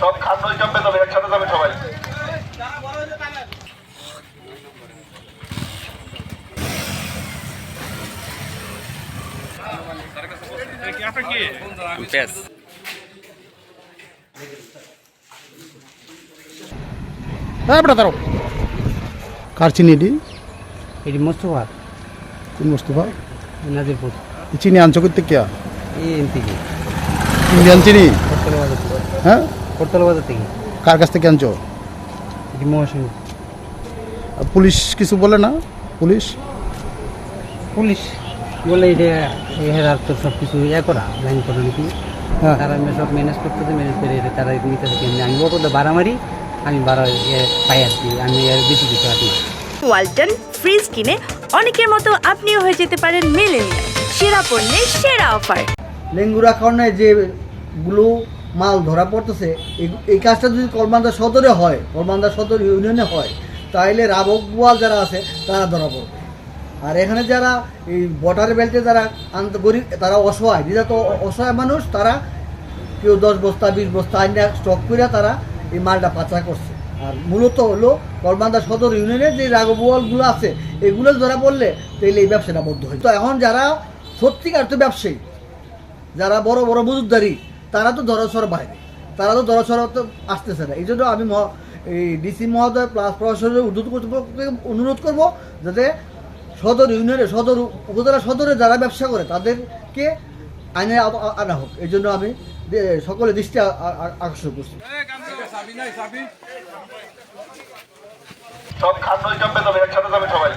সব খান্নই চাপবে তবে একসাথে যাবে সবাই। ব্যাস। হ্যাঁ বেটা দাঁড়াও। কার চিনি এটি? এটি মোস্তফা কোন মোস্তফা? নাজিরপুর। এই চিনি আনছো করতে কে এই এন থেকে ইন্ডিয়ান চিনি হ্যাঁ? করতলা বাজার থেকে। কার কাছ থেকে আনছো? মহাসিং পুলিশ কিছু বলে না? পুলিশ? পুলিশ বলে এটা হেরার তো সব কিছু ইয়ে করা লাইন করা নাকি? হ্যাঁ। তারা সব ম্যানেজ করতেছে ম্যানেজ করে এটা তারা নিতে থাকে। আমি অটোতে ভাড়া মারি আমি ইয়ে পাই আর কি আমি এর বেশি কিছু আর কি ওয়ালটন ফ্রিজ কিনে অনেকের মতো আপনিও হয়ে যেতে পারেন মেলেনিয়া সেরা পণ্যের সেরা অফার লেঙ্গুরা কারণে যে গুলো মাল ধরা পড়তেছে, এই- কাজটা যদি কলমান্দা সদরে হয়, কলমান্দা সদর ইউনিয়নে হয় তাহলে রাবক গোয়াল যারা আছে, তারা ধরা পড়বে। আর এখানে যারা এই বর্ডার বেল্টে যারা আন্ত গরিব, তারা অসহায়। যেটা তো অসহায় মানুষ, তারা কেউ দশ বস্তা, বিশ বস্তা আইনা স্টক করে তারা এই মালটা পাচার করছে। আর মূলত হলো কলমান্দা সদর ইউনিয়নে যে রাগবোয়ালগুলো আছে, এগুলো ধরা পড়লে তাহলে এই ব্যবসাটা বন্ধ হয়। তো এখন যারা সত্যিকার তো ব্যবসায়ী যারা বড় বড় মজুদারি, তারা তো দরসর বাইরে। তারা তো দরসর তো আসতেছে না। এই জন্য আমি এই ডিসি মহোদয় প্লাস প্রশাসনের উদ্যোগ কর্তৃপক্ষকে অনুরোধ করব যাতে সদর ইউনিয়নে, সদর উপজেলা সদরে যারা ব্যবসা করে, তাদেরকে আইনে আনা হোক। এই জন্য আমি সকলে দৃষ্টি আকর্ষণ করছি। সব তবে একসাথে যাবে সবাই।